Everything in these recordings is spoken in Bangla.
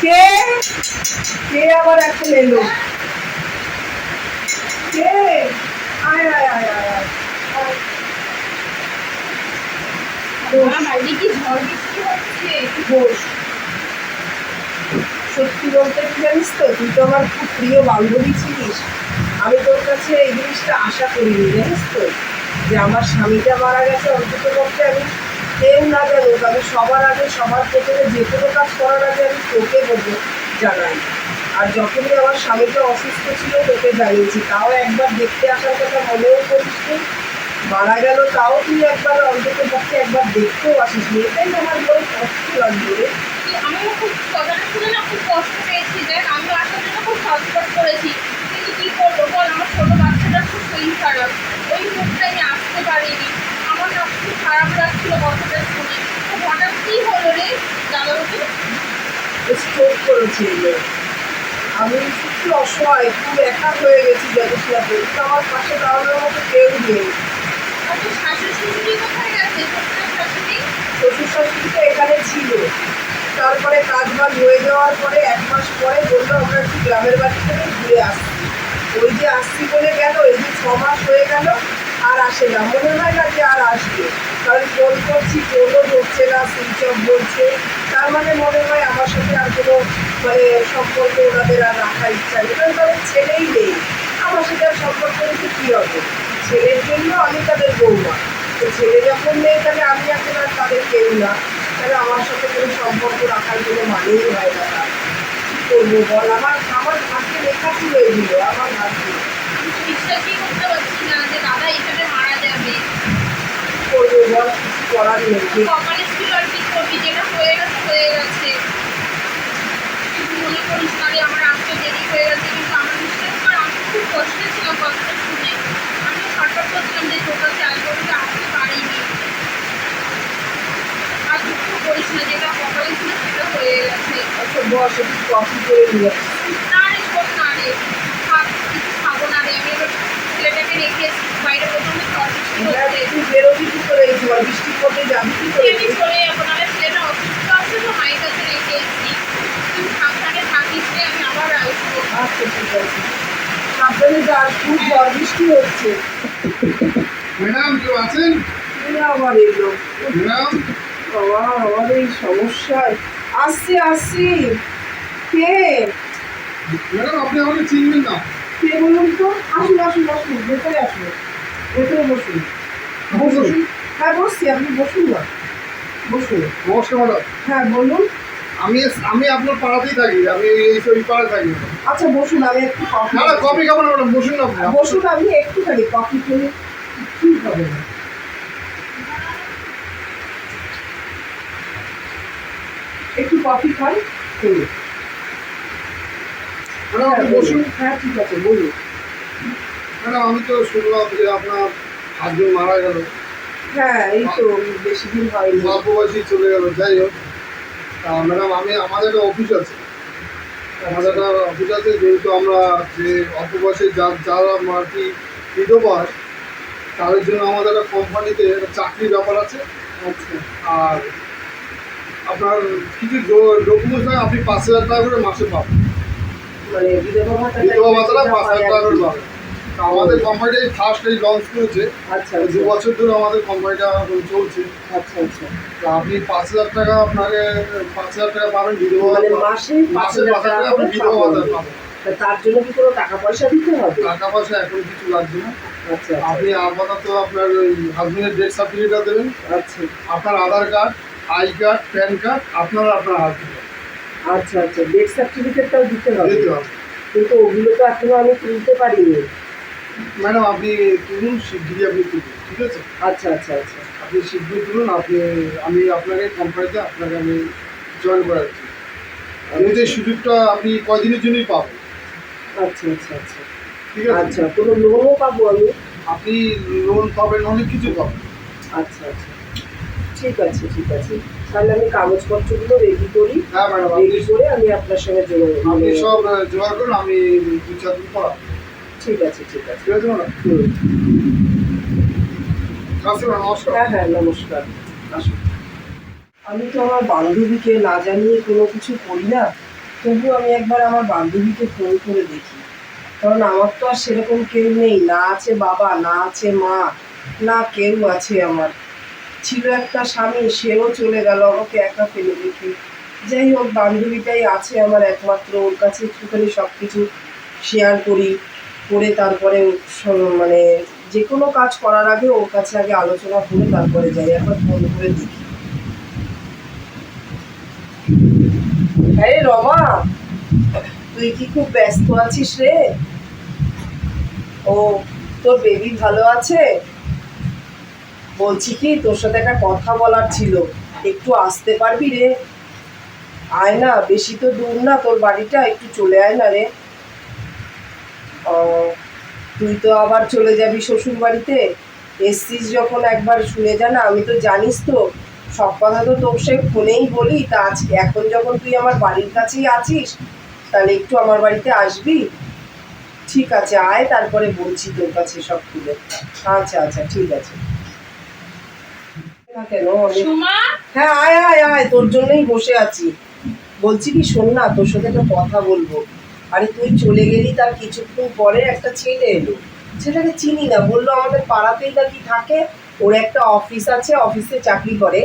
কে? কে আবার এখন এলো কে? আয় আয় আয় আয় আয়। আয়। আমার বাইরে কি ঝড় বৃষ্টি হচ্ছে? বস। সত্যি বলতে কি জানিস তো তুই তো আমার খুব প্রিয় বান্ধবী ছিলিস। আমি তোর কাছে এই জিনিসটা আশা করিনি জানিস তো? যে আমার স্বামীটা মারা গেছে অন্তত পক্ষে আমি কেউ না জানুক আমি সবার আগে সবার প্রথমে যে কোনো কাজ করার আগে আমি তোকে বলব, জানাই। আর যখনই আমার স্বামীটা অসুস্থ ছিল, তোকে জানিয়েছি। তাও একবার দেখতে আসার কথা মনেও করিস। মারা গেল তাও তুই একবার, অন্তত পক্ষে একবার দেখতেও আসিস। এটাই আমার বড় কষ্ট লাগবে আমিও খুব কথাটা শুনে না, খুব কষ্ট পেয়েছি। দেখ, আমি আসার জন্য খুব ছটফট করেছি। কিন্তু কি করব বল, আমার ছোট বাচ্চাটার খুব শরীর খারাপ ওই মুহূর্তে আমি আসতে পারিনি। খারাপ লাগছিল কথাটা শুনে। হঠাৎ কি হলো রে স্ট্রোক আমি সত্যি অসহায় খুব একা হয়ে গেছি যতটা কিন্তু আমার পাশে দাঁড়ানোর মতো কেউ নেই। আর শাশুড়ি শাশুড়ি কোথায় গেছে? শ্বশুর শাশুড়ি শাশুড়িটা এখানে ছিল। তারপরে কাজ বাজ হয়ে যাওয়ার পরে এক মাস পরে বলল আমরা একটু গ্রামের বাড়ি থেকে ঘুরে আসছি। ওই যে আসছি বলে গেল এই যে ছ মাস হয়ে গেল আর আসে না। মনে হয় না যে আর আসবে। কারণ ফোন করছি ফোনও ধরছে না সুইচ অফ বলছে। তার মানে মনে হয় আমার সাথে আর কোনো মানে সম্পর্ক ওনাদের আর রাখার ইচ্ছা নেই। কারণ তাদের ছেলেই নেই। আমার সাথে আর সম্পর্ক রেখে কী হবে? ছেলের জন্য আমি তাদের বৌমা। তো ছেলে যখন নেই, তাহলে আমি এখন আর তাদের কেউ না। তাহলে আমার সাথে কোনো সম্পর্ক রাখার কোনো মানেই হয় না। করব বল? আমার আমার ভাগ্যে লেখা ছিল এগুলো। আমার ভাগ্যে। আমি বিশ্বাসই করতে পারছি না যে দাদা এখানে মারা যাবে। করব বল কিছু করার নেই। কপালে ছিল আর কি করবি যেটা হয়ে গেছে হয়ে গেছে। কিন্তু মনে করিস না রে আমার আসতে দেরি হয়ে গেছে কিন্তু আমার বিশ্বাস কর আমি খুব কষ্টে ছিলাম কথাটা শুনে। আমি ছটফট করছিলাম যে তোর কাছে আসব কিন্তু আসতে পারিনি। আর দুঃখ করিস না যেটা কপালে ছিল সেটা হয়ে গেছে। আচ্ছা বস একটু কফি করে নিয়ে আসছি। না রে শোন না রে খাব কিছু খাব না রে আমি এবার ছেলেটাকে রেখে এসেছি বাইরে প্রথমে ঝড় বৃষ্টি হ্যাঁ, হচ্ছে তুই বেরোবি কি করে এই ঝড় বৃষ্টির মধ্যে যাবি কি করে? আমি চলে যাব নাহলে ছেলেটা অসুস্থ আছে তো মায়ের কাছে রেখে এসেছি। তুই সাবধানে থাকিস রে আমি আবার আসব। আচ্ছা ঠিক আছে। সাবধানে যা খুব ঝড় বৃষ্টি হচ্ছে। ম্যাডাম কেউ আছেন? আবার এলো ম্যাডাম? বাবা আমার এই সমস্যায়। আসছি আসছি। কে? ম্যাডাম আপনি আমাকে চিনবেন না। কে বলুন তো? আসুন আসুন আসুন ভেতরে আসুন ভেতরে বসুন। বসুন। হ্যাঁ বসছি আপনি বসুন না। বসুন। নমস্কার ম্যাডাম। হ্যাঁ বলুন। আমি আমি আপনার পাড়াতেই থাকি আমি এই ওই পাড়ায় থাকি। আচ্ছা বসুন আমি একটু কফি না কপি খাব না ম্যাডাম বসুন না বসুন আমি একটু একটুখানি কফি করে কি হবে না? একটু কফি আপনি বসুন। হ্যাঁ ঠিক আছে বলুন। ম্যাডাম আমি তো শুনলাম যে আপনার মারা গেল। হ্যাঁ এই তো বেশি দিন হয়নি। অল্প বয়সেই চলে গেল যাই হোক। ম্যাডাম আমি আমাদের একটা অফিস আছে। আমাদের একটা অফিস আছে যেহেতু আমরা যে অল্প বয়সে যা যারা আর কি বিধবা তাদের জন্য আমাদের একটা কোম্পানিতে একটা চাকরির ব্যাপার আছে। আচ্ছা। আর আপনার কিছু ডকুমেন্টস হয় আপনি পাঁচ হাজার টাকা করে মাসে পাবেন। আমাদের কোম্পানিটা ফার্স্ট এই লঞ্চ করেছে। আচ্ছা দু আচ্ছা। বছর ধরে আমাদের কোম্পানিটা চলছে। আচ্ছা আচ্ছা। তা আপনি পাঁচ হাজার টাকা আপনাকে পাঁচ হাজার টাকা পাবেন বিধবা মানে মাসে পাঁচ হাজার টাকা আপনি বিধবা ভাতা পাবেন। পাবেন তার জন্য কি কোনো টাকা পয়সা দিতে হবে? টাকা পয়সা এখন কিছু লাগবে না। আচ্ছা আচ্ছা। আপনি আপাতত আপনার ওই হাজবেন্ডের ডেথ সার্টিফিকেটটা দেবেন। আচ্ছা। আপনার Aadhaar card I card PAN card আপনার আপনার হাজবেন্ড আচ্ছা আচ্ছা ডেথ সার্টিফিকেটটাও দিতে হবে। দিতে হবে। কিন্তু ওগুলো তো এখনও আমি তুলতে পারিনি। ম্যাডাম আপনি তুলুন শিগগিরই আপনি তুলুন ঠিক আছে? আচ্ছা আচ্ছা আচ্ছা। আপনি শিগগিরই তুলুন আপনি আমি আপনাকে কোম্পানিতে আপনাকে আমি জয়েন করাচ্ছি। কিন্তু এই সুযোগটা আপনি কয়দিনের জন্যই পাবেন? আচ্ছা আচ্ছা আচ্ছা। ঠিক আছে? আচ্ছা কোনো লোনও পাবো আমি? আপনি লোন পাবেন অনেক কিছু পাবেন। আচ্ছা আচ্ছা। ঠিক আছে ঠিক আছে। তাহলে আমি কাগজপত্রগুলো রেডি করি। হ্যাঁ রেডি করে আমি আপনার সঙ্গে যোগাযোগ আপনি মানে- সব জোগাড় করুন আমি দু চার দিন পর ঠিক আছে ঠিক আছে। ঠিক আছে। নমস্কার। হ্যাঁ হ্যাঁ নমস্কার। আসুন আমি তো আমার বান্ধবীকে না জানিয়ে কোনো কিছু করি না তবু আমি একবার আমার বান্ধবীকে ফোন করে দেখি। কারণ আমার তো আর সেরকম কেউ নেই না আছে বাবা না আছে মা না কেউ আছে আমার। ছিল একটা স্বামী, সেও চলে গেল, আমাকে একা ফেলে রেখে। যাই হোক, বান্ধবীটাই আছে আমার একমাত্র, ওর কাছে একটুখানি সব কিছু শেয়ার করি, করে তারপরে মানে যে কোনো কাজ করার আগে ওর কাছে আগে আলোচনা করে তারপরে যাই, একবার ফোন করে দেখি। হ্যাঁ রমা, তুই কি খুব ব্যস্ত আছিস রে? ও, তোর বেবি ভালো আছে? বলছি কি, তোর সাথে একটা কথা বলার ছিল। একটু আসতে পারবি রে? আয় না, বেশি তো দূর না, তোর বাড়িটা একটু চলে আয় না রে। তুই তো আবার চলে যাবি শ্বশুর বাড়িতে এসছিস যখন একবার শুনে যা না, আমি তো জানিস তো, সব কথা তো তোর সে ফোনেই বলি। তা আজকে এখন যখন তুই আমার বাড়ির কাছেই আছিস, তাহলে একটু আমার বাড়িতে আসবি? ঠিক আছে, আয়, তারপরে বলছি তোর কাছে সব তুলে আচ্ছা আচ্ছা ঠিক আছে। কেন? হ্যাঁ আয় আয় আয় তোর জন্যই বসে আছি। বলছি কি শোন না তোর সাথে একটা কথা বলব। আরে তুই চলে গেলি তার কিছুক্ষণ পরে একটা ছেলে এলো। ছেলেটাকে চিনি না বলল আমাদের পাড়াতেই নাকি থাকে। ওর একটা অফিস আছে অফিসে চাকরি করে।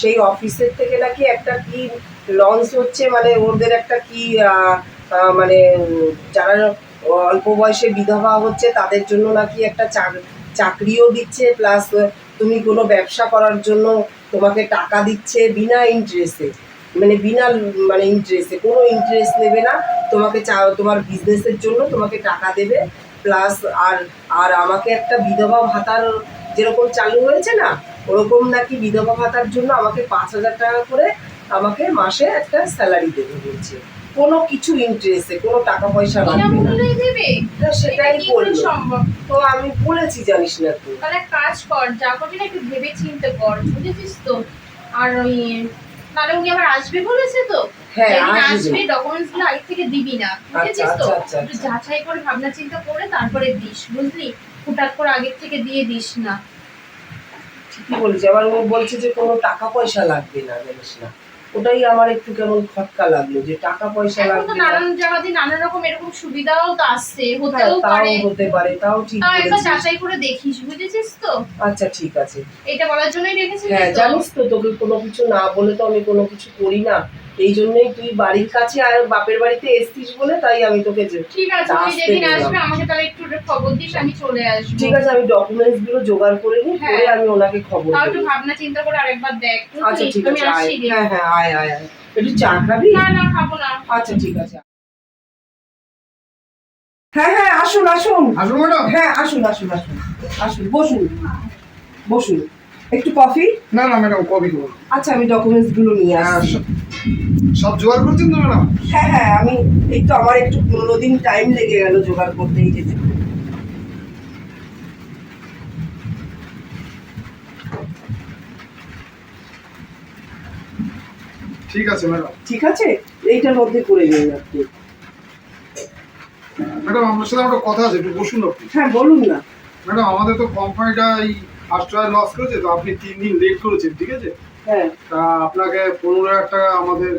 সেই অফিসের থেকে নাকি একটা কি লঞ্চ হচ্ছে মানে ওদের একটা কি মানে যারা অল্প বয়সে বিধবা হচ্ছে তাদের জন্য নাকি একটা চাকরিও দিচ্ছে প্লাস তুমি কোনো ব্যবসা করার জন্য তোমাকে টাকা দিচ্ছে বিনা ইন্টারেস্টে মানে বিনা মানে ইন্টারেস্টে কোনো ইন্টারেস্ট নেবে না। তোমাকে চা, তোমার বিজনেসের জন্য তোমাকে টাকা দেবে। প্লাস আর আর আমাকে একটা বিধবা ভাতার যেরকম চালু হয়েছে না, ওরকম নাকি বিধবা ভাতার জন্য আমাকে পাঁচ হাজার টাকা করে আমাকে মাসে একটা স্যালারি দেবে বলছে। কোনো কিছু ইন্টারেস্টে কোনো টাকা পয়সা লাগবে না। সেটাই সম্ভব? তো আমি বলেছি জানিস না তুই। তাহলে কাজ কর যা করবি না একটু ভেবে চিন্তে কর বুঝেছিস তো? আর ওই তাহলে উনি আবার আসবে বলেছে তো? হ্যাঁ, আসবে। ডকুমেন্টসগুলো আগে থেকে দিবি না বুঝেছিস তো? আচ্ছা, আচ্ছা, একটু আচ্ছা। যাচাই করে ভাবনা চিন্তা করে তারপরে দিস বুঝলি? হুটাট করে আগের থেকে দিয়ে দিস না। ঠিকই বলেছে। আবার ও বলছে যে কোনো টাকা পয়সা লাগবে না জানিস না। ওটাই আমার একটু কেমন খটকা লাগল যে টাকা পয়সা লাগল লাগবে নানান জায়গা দিয়ে নানান রকম এরকম সুবিধাও তো আসছে হ্যাঁ, হতেও তাও পারে। হতে পারে তাও ঠিক আছে একবার যাচাই করে দেখিস বুঝেছিস তো? আচ্ছা ঠিক আছে। এটা বলার জন্যই রেখেছিস হ্যাঁ? জানিস তো তোকে কোনো কিছু না বলে তো আমি কোনো কিছু করি না। এই জন্যই তুই বাড়ির কাছে আর বাপের বাড়িতে এসছিস বলে তাই আমি তোকে যে- ঠিক আছে তুই যেদিন। আসবে আমাকে তাহলে একটু খবর দিস আমি চলে আসব। ঠিক আছে আমি ডকুমেন্টসগুলো জোগাড় করে নিই হ্যাঁ। করে আমি ওনাকে খবর তাও একটু ভাবনা চিন্তা করে আরেকবার দেখ। আচ্ছা ঠিক আছে হ্যাঁ হ্যাঁ আয় আয় আয়। একটু চা খাবি? না না খাব না। আচ্ছা ঠিক আছে। হ্যাঁ হ্যাঁ আসুন আসুন। আসুন ম্যাডাম। হ্যাঁ আসুন আসুন আসুন আসুন বসুন বসুন। একটু কফি? না না ম্যাডাম কবি করুন আচ্ছা আমি ডকুমেন্টসগুলো নিয়ে হ্যাঁ আসছি। সব- জোগাড় করছেন তো ম্যাডাম? হ্যাঁ হ্যাঁ আমি এই তো আমার একটু পনেরো দিন টাইম লেগে গেল জোগাড় করতে এই যেতে ঠিক আছে ম্যাডাম। ঠিক আছে? এইটার মধ্যে করে নিন আপনি। ম্যাডাম আপনার সাথে একটা কথা আছে একটু বসুন আপনি। হ্যাঁ বলুন না। ম্যাডাম আমাদের তো কোম্পানিটা এই টাইম লস করেছে তো আপনি তিন দিন লেট করেছেন ঠিক আছে? তা আপনাকে পনেরো হাজার টাকা আমাদের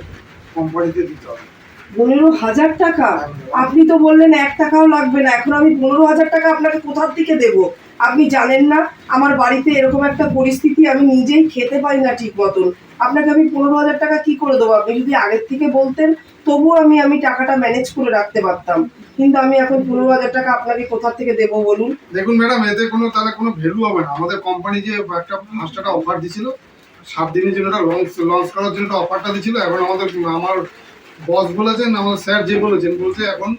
কোম্পানিতে দিতে হবে। পনেরো হাজার টাকা? আপনি তো বললেন এক টাকাও লাগবে না। এখন আমি পনেরো হাজার টাকা আপনাকে কোথার থেকে দেবো? আপনি জানেন না আমার বাড়িতে এরকম একটা পরিস্থিতি আমি নিজেই খেতে পারি না ঠিক মতন। আপনাকে আমি পনেরো হাজার টাকা কি করে দেবো? আপনি যদি আগের থেকে বলতেন তবুও আমি আমি টাকাটা ম্যানেজ করে রাখতে পারতাম। কিন্তু আমি এখন পনেরো হাজার টাকা আপনাকে কোথা থেকে দেবো বলুন? দেখুন ম্যাডাম এতে কোনো তাহলে কোনো ভ্যালু হবে না। আমাদের কোম্পানি যে একটা ফার্স্ট অফার দিছিল সাত দিনের জন্য একটা লঞ্চ লঞ্চ করার জন্য একটা অফারটা দিছিল এখন আমাদের আমার বস বলেছেন আমার স্যার যে বলেছেন বলছে এখন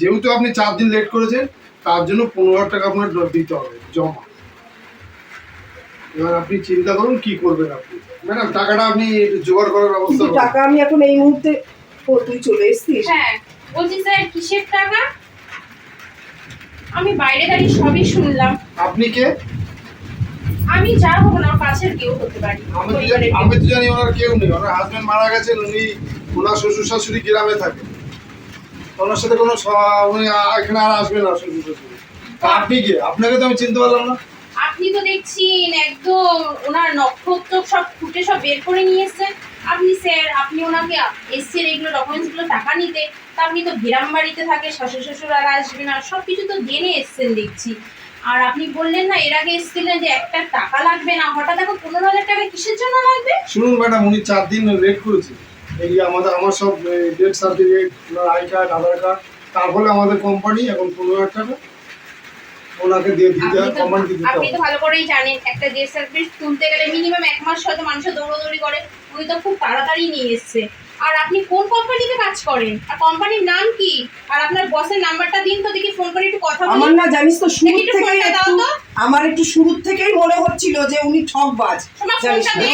যেহেতু আপনি চার দিন লেট করেছেন তার জন্য পনেরো হাজার টাকা আপনার দিতে হবে জমা। এবার আপনি চিন্তা করুন কি করবেন আপনি। ম্যাডাম টাকাটা আপনি একটু জোগাড় করার ব্যবস্থা টাকা আমি এখন এই মুহূর্তে ও তুই চলে এসছিস। হ্যাঁ বলছি স্যার কিসের টাকা? আমি বাইরে দাঁড়িয়ে সবই শুনলাম। আপনি কে? আমি যা হব না কাছের কেউ হতে পারি আমি তো জানি ওনার কেউ নেই। ওনার হাজবেন্ড মারা গেছেন উনি ওনার শ্বশুর শাশুড়ি গ্রামে থাকে। ওনার সাথে কোনো উনি এখানে আর আসবেন না শ্বশুর শাশুড়ি আপনি কে? আপনাকে তো আমি চিনতে পারলাম না। আপনি তো দেখছি একদম ওনার নক্ষত্র সব ফুটে সব বের করে নিয়ে এসছেন আপনি স্যার আপনি ওনাকে এসছেন এগুলো ডকুমেন্টসগুলো টাকা নিতে। তা আপনি তো গ্রাম বাড়িতে থাকে শ্বশুর শ্বশুর আর আসবেন না। সব কিছু তো জেনে এসছেন দেখছি। আর আপনি বললেন না এর আগে এসেছিলেন যে একটা টাকা লাগবে না। হঠাৎ এখন পনেরো হাজার টাকা কিসের জন্য লাগবে? শুনুন ম্যাডাম উনি চার দিন লেট করেছে। এই আমাদের আমার সব death certificate I card Aadhaar card তার ফলে আমাদের কোম্পানি এখন পনেরো হাজার টাকা ওনাকে দিয়ে দিতে আপনি হয় তো কোম্পানিকে দিতে আপনি তো ভালো করেই জানেন একটা যে সার্ভিস তুলতে গেলে মিনিমাম এক মাস হয়তো মানুষের দৌড়দৌড়ি করে। উনি তো খুব তাড়াতাড়ি নিয়ে এসছে। আর আপনি কোন কোম্পানিতে কাজ করেন? আর কোম্পানির নাম কি? আর আপনার বসের নাম্বারটা দিন তো দেখি ফোন করে একটু কথা বলি আমার না জানিস তো শুরু দেখি একটু। আমার একটু শুরু থেকেই মনে হচ্ছিল যে উনি ঠকবাজ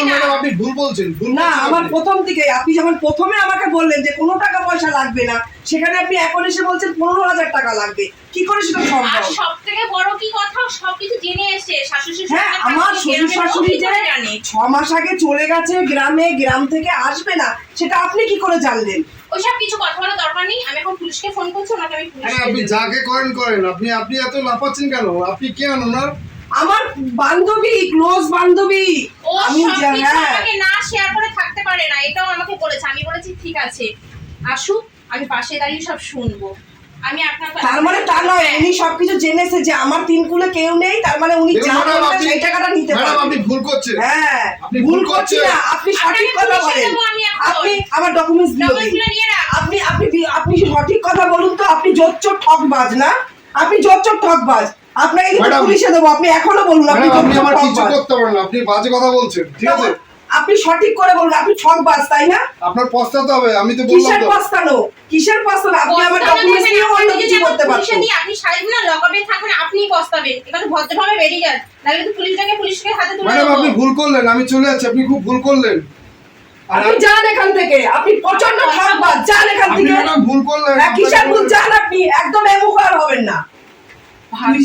ম্যাডাম আপনি ভুল বলছেন ভুল না আমার প্রথম থেকে আপনি যখন প্রথমে আমাকে বললেন যে কোনো টাকা পয়সা লাগবে না সেখানে আপনি এখন এসে বলছেন পনেরো হাজার টাকা লাগবে। কি করে সেটা সম্ভব? সব থেকে বড় কি কথা? সবকিছু জেনে এসে শাশুড়ি শ্বশুর হ্যাঁ আমার শ্বশুর শাশুড়ি যে জানে। ছ মাস আগে চলে গেছে গ্রামে গ্রাম থেকে আসবে না সেটা আপনি কি করে জানলেন? ওইসব কিছু কথা বলার দরকার নেই। আমি এখন পুলিশকে ফোন করছি ওনাকে আমি আরে আপনি যাকে করেন করেন আপনি আপনি এত লাফাচ্ছেন কেন? আপনি কে আন ওনার? আমার বান্ধবী ক্লোজ বান্ধবী। ও আমি হ্যাঁ। আমাকে না শেয়ার করে থাকতে পারে না এটাও আমাকে বলেছে। আমি বলেছি ঠিক আছে আসুক আমি পাশে দাঁড়িয়ে সব শুনব। আমি আপনার তার মানে তা নয় উনি সবকিছু জেনেছে যে আমার তিন কুলে কেউ নেই তার মানে উনি যা বলবেন সেই টাকাটা নিতে আপনি ভুল করছেন। হ্যাঁ আপনি ভুল করছেন। না আপনি সঠিক আপনাকে কথা বলেন। দেবো আপনি আমার ডকুমেন্টস দিয়ে আপনি আপনি আপনি সঠিক কথা বলুন তো আপনি জোচ্চোর ঠকবাজ না? আপনি জোচ্চোর ঠকবাজ। আপনাকে কিন্তু পুলিশে দেবো আপনি এখনও বলুন আপনি আমার কিছু করতে পারেন আপনি বাজে কথা বলছেন ঠিক আছে? আপনি সঠিক করে বলুন আপনি ঠকবাজ তাই না? আপনার পস্তাতে হবে আমি তো বললাম কিসের তো। পস্তানো? কিসের পস্তানো? আপনি আমার ডকুমেন্টস আপনি অন্য কিছু করতে পুলিশে পারতেন। আপনি না লকআপে থাকবেন আপনিই পস্তাবেন। এখানে ভদ্রভাবে বেরিয়ে যান। নাহলে কিন্তু পুলিশটাকে পুলিশকে হাতে তুলে ম্যাডাম আপনি ভুল করলেন আমি চলে যাচ্ছি আপনি খুব ভুল করলেন। আপনি যান এখান থেকে আপনি প্রচণ্ড ঠকবাজ যান এখান আপনি থেকে। ম্যাডাম ভুল করলেন হ্যাঁ, কিসের ভুল? যান আপনি একদম এমুখ আর হবেন না।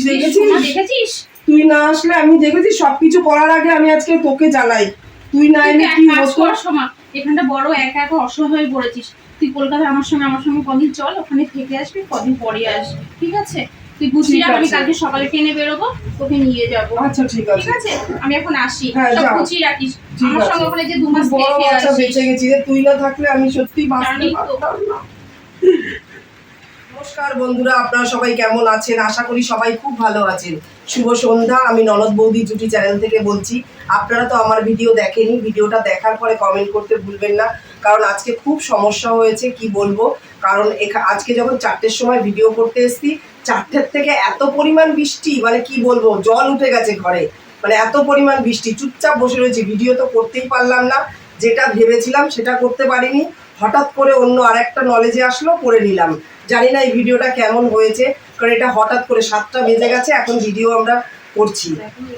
দেখেছিস? দেখেছিস? তুই না আসলে আমি দেখেছি সবকিছু করার আগে আমি আজকে তোকে জানাই। তুই না এক কি হতো সোমা এখানটা বড় একা একা অসহায় হয়ে পড়েছিস তুই কলকাতায় আমার সঙ্গে আমার সঙ্গে কদিন চল ওখানে থেকে আসবি কদিন পরে আসবি ঠিক আছে? তুই বুঝলি আমি কালকে সকালে ট্রেনে বেরোবো তোকে নিয়ে যাব। আচ্ছা ঠিক আছে ঠিক আছে। আমি এখন আসি হ্যাঁ, সব। গুছিয়ে রাখিস। আমার সঙ্গে ওখানে যে দু মাস থেকে আসিস। বেঁচে গেছি তুই না থাকলে আমি সত্যি বাঁচতে পারতাম না। নমস্কার বন্ধুরা, আপনারা সবাই কেমন আছেন? আশা করি সবাই খুব ভালো আছেন। শুভ সন্ধ্যা, আমি ননদ বৌদি জুটি চ্যানেল থেকে বলছি। আপনারা তো আমার ভিডিও দেখেনি ভিডিওটা দেখার পরে কমেন্ট করতে ভুলবেন না। কারণ আজকে খুব সমস্যা হয়েছে, কি বলব? কারণ আজকে যখন চারটের সময় ভিডিও করতে এসেছি, চারটের থেকে এত পরিমাণ বৃষ্টি মানে কি বলব, জল উঠে গেছে ঘরে। মানে এত পরিমাণ বৃষ্টি, চুপচাপ বসে রয়েছি, ভিডিও তো করতেই পারলাম না। যেটা ভেবেছিলাম সেটা করতে পারিনি। হঠাৎ করে অন্য আরেকটা নলেজে আসলো করে নিলাম। জানি না এই ভিডিওটা কেমন হয়েছে, কারণ এটা হঠাৎ করে সাতটা বেজে গেছে, এখন ভিডিও আমরা করছি।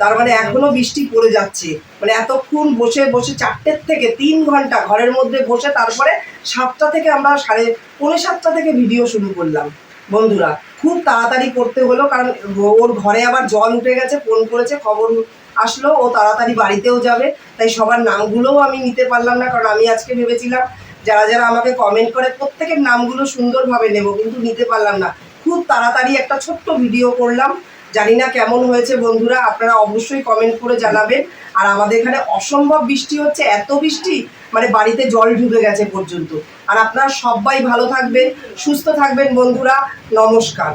তার মানে এখনও বৃষ্টি পড়ে যাচ্ছে। মানে এতক্ষণ বসে বসে চারটের থেকে তিন ঘণ্টা ঘরের মধ্যে বসে তারপরে সাতটা থেকে আমরা সাড়ে পৌনে সাতটা থেকে ভিডিও শুরু করলাম। বন্ধুরা, খুব তাড়াতাড়ি করতে হলো, কারণ ওর ঘরে আবার জল উঠে গেছে, ফোন করেছে, খবর আসলো, ও তাড়াতাড়ি বাড়িতেও যাবে। তাই সবার নামগুলোও আমি নিতে পারলাম না, কারণ আমি আজকে ভেবেছিলাম যারা যারা আমাকে কমেন্ট করে প্রত্যেকের নামগুলো সুন্দরভাবে নেব, কিন্তু নিতে পারলাম না। খুব তাড়াতাড়ি একটা ছোট্ট ভিডিও করলাম। জানি না কেমন হয়েছে বন্ধুরা, আপনারা অবশ্যই কমেন্ট করে জানাবেন। আর আমাদের এখানে অসম্ভব বৃষ্টি হচ্ছে, এত বৃষ্টি মানে বাড়িতে জল ঢুকে গেছে পর্যন্ত। আর আপনারা সবাই ভালো থাকবেন, সুস্থ থাকবেন বন্ধুরা, নমস্কার।